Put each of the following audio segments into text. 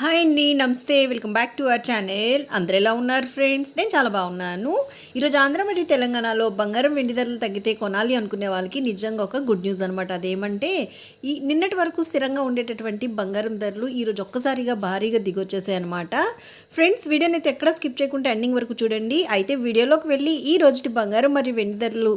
Hi అండి నమస్తే. Welcome back to our channel. అందరు ఎలా ఉన్నారు ఫ్రెండ్స్? నేను చాలా బాగున్నాను. ఈరోజు ఆంధ్ర మరియు తెలంగాణలో బంగారం వెండి ధరలు తగ్గితే కొనాలి అనుకునే వాళ్ళకి నిజంగా ఒక గుడ్ న్యూస్ అనమాట అదేమంటే ఈ నిన్నటి వరకు స్థిరంగా ఉండేటటువంటి బంగారం ధరలు ఈరోజు ఒక్కసారిగా భారీగా దిగొచ్చేసాయి అనమాట ఫ్రెండ్స్ వీడియోని అయితే ఎక్కడ స్కిప్ చేయకుండా ఎండింగ్ వరకు చూడండి. అయితే వీడియోలోకి వెళ్ళి ఈ రోజుటి బంగారం మరియు వెండి ధరలు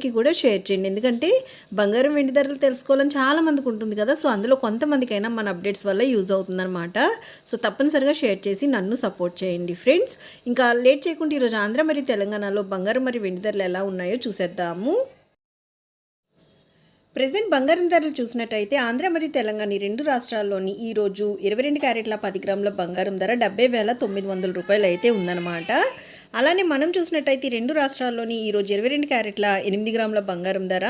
కూడా షేర్ చేయండి. ఎందుకంటే బంగారం వెండి ధరలు తెలుసుకోవాలని చాలా మందికి ఉంటుంది కదా. సో అందులో కొంతమందికైనా మన అప్డేట్స్ వల్ల యూజ్ అవుతుందన్నమాట. సో తప్పనిసరిగా షేర్ చేసి నన్ను సపోర్ట్ చేయండి ఫ్రెండ్స్. ఇంకా లేట్ చేయకుండా ఈరోజు ఆంధ్ర మరియు తెలంగాణలో బంగారం మరియు వెండి ధరలు ఎలా ఉన్నాయో చూసేద్దాము. ప్రజెంట్ బంగారం ధరలు చూసినట్టయితే ఆంధ్ర మరియు తెలంగాణ రెండు రాష్ట్రాల్లోని ఈరోజు ఇరవై రెండు క్యారెట్ల పది గ్రాముల బంగారం ధర డెబ్బై వేల తొమ్మిది వందల రూపాయలు అయితే ఉందన్నమాట. అలానే మనం చూసినట్టయితే రెండు రాష్ట్రాల్లోని ఈరోజు ఇరవై రెండు క్యారెట్ల ఎనిమిది గ్రాముల బంగారం ధర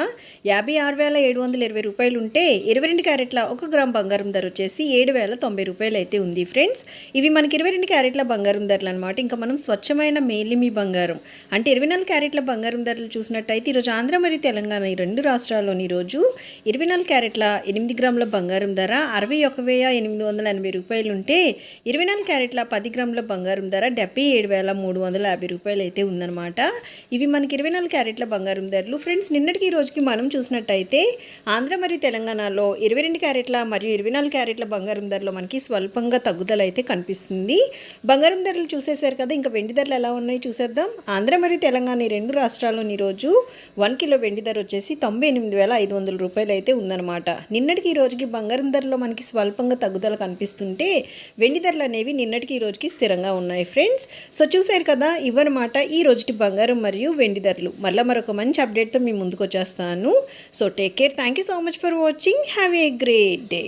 యాభై ఆరు వేల ఏడు వందల ఇరవై రూపాయలు ఉంటే ఇరవై రెండు క్యారెట్ల ఒక గ్రామ్ బంగారం ధర వచ్చేసి ఏడు వేల తొంభై రూపాయలు అయితే ఉంది ఫ్రెండ్స్. ఇవి మనకి ఇరవై రెండు క్యారెట్ల బంగారం ధరలు అనమాట ఇంకా మనం స్వచ్ఛమైన మేలిమి బంగారం అంటే ఇరవై నాలుగు క్యారెట్ల బంగారం ధరలు చూసినట్టయితే ఈరోజు ఆంధ్ర మరియు తెలంగాణ ఈ రెండు రాష్ట్రాల్లోని ఈరోజు ఇరవై నాలుగు క్యారెట్ల ఎనిమిది గ్రాముల బంగారం ధర అరవై ఒక వెయ్యి ఎనిమిది వందల ఎనభై రూపాయలు ఉంటే ఇరవై నాలుగు క్యారెట్ల పది గ్రాముల బంగారం ధర డెబ్బై ఏడు వేల మూడు వందల యాభై రూపాయలు అయితే ఉందన్నమాట. ఇవి మనకి ఇరవై నాలుగు క్యారెట్ల బంగారం ధరలు. ఫ్రెండ్స్ నిన్నటికి ఈ రోజుకి మనం చూసినట్టయితే ఆంధ్ర మరియు తెలంగాణలో ఇరవై రెండు క్యారెట్ల మరియు ఇరవై నాలుగు క్యారెట్ల బంగారం ధరలో మనకి స్వల్పంగా తగ్గుదల అయితే కనిపిస్తుంది. బంగారం ధరలు చూసేశారు కదా ఇంకా వెండి ధరలు ఎలా ఉన్నాయో చూసేద్దాం. ఆంధ్ర మరియు తెలంగాణ ఈ రెండు రాష్ట్రాల్లోని ఈరోజు వన్ కిలో వెండి ధర వచ్చేసి తొంభై ఎనిమిది వేల ఐదు వందల రూపాయలు అయితే ఉందన్నమాట. నిన్నటికి ఈ రోజుకి బంగారం ధరలో మనకి స్వల్పంగా తగ్గుదల కనిపిస్తుంటే వెండి ధరలు అనేవి నిన్నటికి ఈ రోజుకి స్థిరంగా ఉన్నాయి ఫ్రెండ్స్. సో చూశారు కదా ఇవన్నమాట ఈ రోజుటి బంగారం మరియు వెండి ధరలు. మళ్ళీ మరొక మంచి అప్డేట్తో మీ ముందుకు వచ్చేస్తాను. So take care thank you so much for watching have a great day